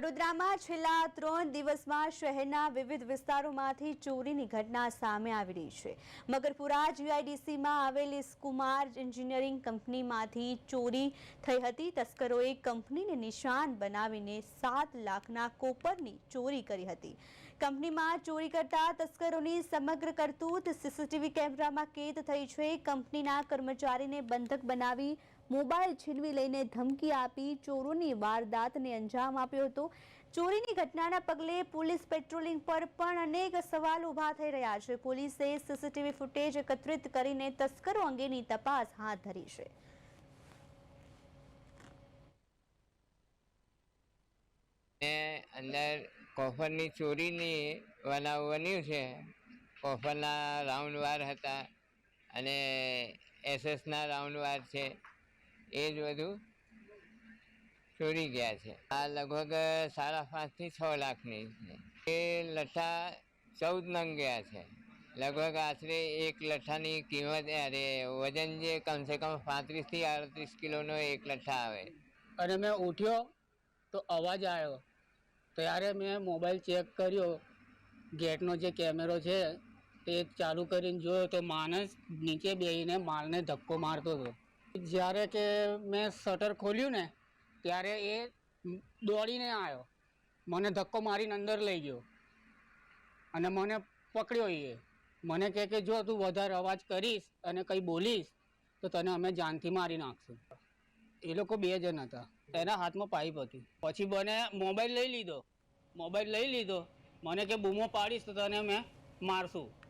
વડોદરામાં છેલ્લા ત્રણ દિવસમાં શહેરના વિવિધ વિસ્તારોમાંથી ચોરીની ઘટના સામે આવી રહી છે. મગરપુરા જીઆઈડીસીમાં આવેલી કુમાર એન્જિનિયરિંગ કંપનીમાંથી ચોરી થઈ હતી. તસ્કરોએ કંપનીને નિશાન બનાવીને સાત લાખના કોપરની ચોરી કરી હતી. કંપનીમાં ચોરી કરતા તસ્કરોની સમગ્ર કરતૂત સીસીટીવી કેમેરામાં કેદ થઈ છે. કંપનીના કર્મચારીને બંધક બનાવી મોબાઈલ છીનવી લઈને ધમકી આપી ચોરોની વારદાતને અંજામ આપ્યો હતો. ચોરીની ઘટનાના પગલે પોલીસ પેટ્રોલિંગ પર પણ અનેક સવાલ ઊભા થઈ રહ્યા છે. પોલીસે સીસીટીવી ફૂટેજ એકત્રિત કરીને તસ્કરો અંગેની તપાસ હાથ ધરી છે. ને અંદર કોફરની ચોરીની બનાવ બન્યું છે. કોફરના રાઉન્ડ વાર હતા અને એસએસના રાઉન્ડ વાર છે. એ જ બધું ચોરી ગયા છે. આ લગભગ સાડા પાંચથી છ લાખની એ લઠ્ઠા ચૌદ નંગ ગયા છે. લગભગ આશરે એક લઠ્ઠાની કિંમત, અરે, વજન જે કમસે કમ પાંત્રીસથી આડત્રીસ કિલોનો એક લઠ્ઠા આવે. અને મેં ઉઠ્યો તો અવાજ આવ્યો. ત્યારે મેં મોબાઈલ ચેક કર્યો. ગેટનો જે કેમેરો છે તે ચાલુ કરીને જોયો તો માણસ નીચે બેસીને માલને ધક્કો મારતો હતો. જ્યારે કે મેં શટર ખોલ્યું ને, ત્યારે એ દોડીને આવ્યો મને ધક્કો મારીને અંદર લઈ ગયો. અને મને પકડ્યો એ. મને કહે કે, જો તું વધારે અવાજ કરીશ અને કંઈ બોલીશ, તો તને અમે જાનથી મારી નાખશું. એ લોકો બે જણ હતા. એના હાથમાં પાઇપ હતી. પછી મને મોબાઈલ લઈ લીધો. મોબાઈલ લઈ લીધો. મને કે, બૂમો પાડીશ તો તને મેં મારશું.